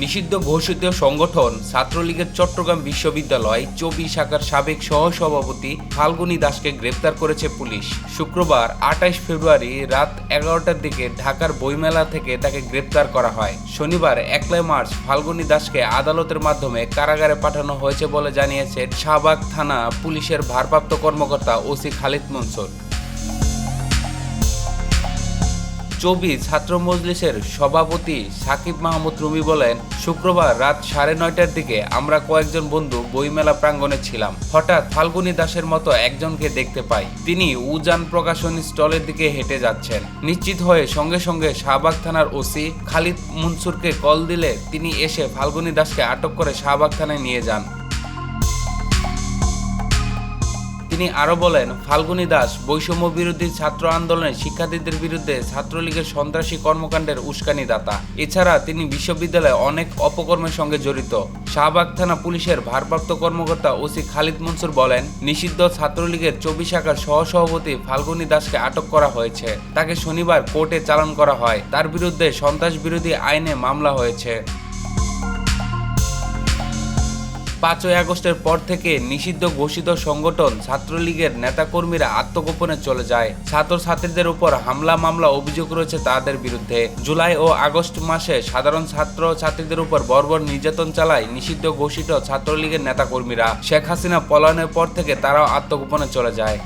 নিষিদ্ধ ঘোষিত সংগঠন ছাত্রলীগের চট্টগ্রাম বিশ্ববিদ্যালয় চবি শাখার সাবেক সহসভাপতি ফাল্গুনী দাসকে গ্রেপ্তার করেছে পুলিশ। শুক্রবার আঠাইশ ফেব্রুয়ারি রাত এগারোটার দিকে ঢাকার বইমেলা থেকে তাকে গ্রেপ্তার করা হয়। শনিবার একলাই মার্চ ফাল্গুনী দাসকে আদালতের মাধ্যমে কারাগারে পাঠানো হয়েছে বলে জানিয়েছে শাহবাগ থানা পুলিশের ভারপ্রাপ্ত কর্মকর্তা ওসি খালিদ মনসুর। চবি ছাত্র মজলিসের সভাপতি সাকিব মাহমুদ রুমি বলেন, শুক্রবার রাত সাড়ে নয়টার দিকে আমরা কয়েকজন বন্ধু বইমেলা প্রাঙ্গণে ছিলাম। হঠাৎ ফাল্গুনী দাসের মতো একজনকে দেখতে পাই। তিনি উজান প্রকাশনী স্টলের দিকে হেঁটে যাচ্ছেন। নিশ্চিত হয়ে সঙ্গে সঙ্গে শাহবাগ থানার ওসি খালিদ মনসুরকে কল দিলে তিনি এসে ফাল্গুনী দাসকে আটক করে শাহবাগ থানায় নিয়ে যান। তিনি আরও বলেন, ফাল্গুনী দাস, বৈষম্য বিরোধী ছাত্র আন্দোলনের শিক্ষার্থীদের বিরুদ্ধে ছাত্রলীগের সন্ত্রাসী কর্মকাণ্ডের উস্কানিদাতা। এছাড়া তিনি বিশ্ববিদ্যালয়ে অনেক অপকর্মের সঙ্গে জড়িত। শাহবাগ থানা পুলিশের ভারপ্রাপ্ত কর্মকর্তা ওসি খালিদ মনসুর বলেন, নিষিদ্ধ ছাত্রলীগের চব্বিশ শাখার সহসভাপতি ফাল্গুনী দাসকে আটক করা হয়েছে। তাকে শনিবার কোর্টে চালান করা হয়। তার বিরুদ্ধে সন্ত্রাস বিরোধী আইনে মামলা হয়েছে। পাঁচই আগস্টের পর থেকে নিষিদ্ধ ঘোষিত সংগঠন ছাত্রলীগের নেতাকর্মীরা আত্মগোপনে চলে যায়। ছাত্রছাত্রীদের উপর হামলা, মামলা, অভিযোগ রয়েছে তাদের বিরুদ্ধে। জুলাই ও আগস্ট মাসে সাধারণ ছাত্র ছাত্রীদের উপর বর্বর নির্যাতন চালায় নিষিদ্ধ ঘোষিত ছাত্রলীগের নেতাকর্মীরা। শেখ হাসিনা পলায়নের পর থেকে তারাও আত্মগোপনে চলে যায়।